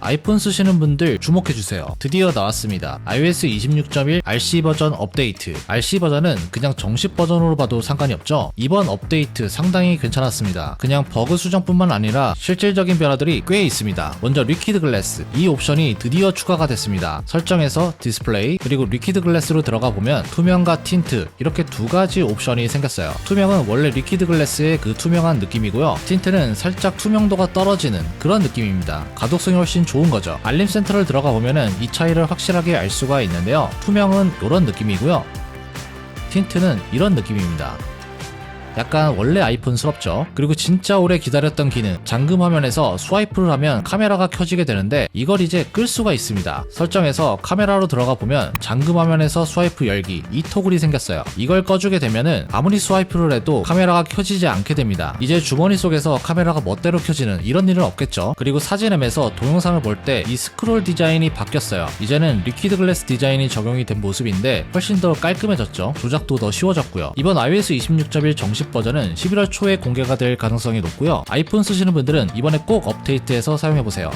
아이폰 쓰시는 분들 주목해주세요. 드디어 나왔습니다. iOS 26.1 RC 버전 업데이트. RC 버전은 그냥 정식 버전으로 봐도 상관이 없죠. 이번 업데이트 상당히 괜찮았습니다. 그냥 버그 수정뿐만 아니라 실질적인 변화들이 꽤 있습니다. 먼저 리퀴드 글래스. 이 옵션이 드디어 추가가 됐습니다. 설정에서 디스플레이 그리고 리퀴드 글래스로 들어가 보면 투명과 틴트 이렇게 두 가지 옵션이 생겼어요. 투명은 원래 리퀴드 글래스의 그 투명한 느낌이고요. 틴트는 살짝 투명도가 떨어지는 그런 느낌입니다. 가독성이 훨씬 좋은 거죠. 알림 센터를 들어가 보면은 이 차이를 확실하게 알 수가 있는데요. 투명은 이런 느낌이고요. 틴트는 이런 느낌입니다. 약간 원래 아이폰스럽죠. 그리고 진짜 오래 기다렸던 기능 잠금 화면에서 스와이프를 하면 카메라가 켜지게 되는데 이걸 이제 끌 수가 있습니다. 설정에서 카메라로 들어가 보면 잠금 화면에서 스와이프 열기 이 토글이 생겼어요. 이걸 꺼주게 되면은 아무리 스와이프를 해도 카메라가 켜지지 않게 됩니다. 이제 주머니 속에서 카메라가 멋대로 켜지는 이런 일은 없겠죠. 그리고 사진 앱에서 동영상을 볼 때 이 스크롤 디자인이 바뀌었어요. 이제는 리퀴드 글래스 디자인이 적용이 된 모습인데 훨씬 더 깔끔해졌죠. 조작도 더 쉬워졌고요. 이번 iOS 26.1 정식 버전은 11월 초에 공개가 될 가능성이 높고요. 아이폰 쓰시는 분들은 이번에 꼭 업데이트해서 사용해보세요.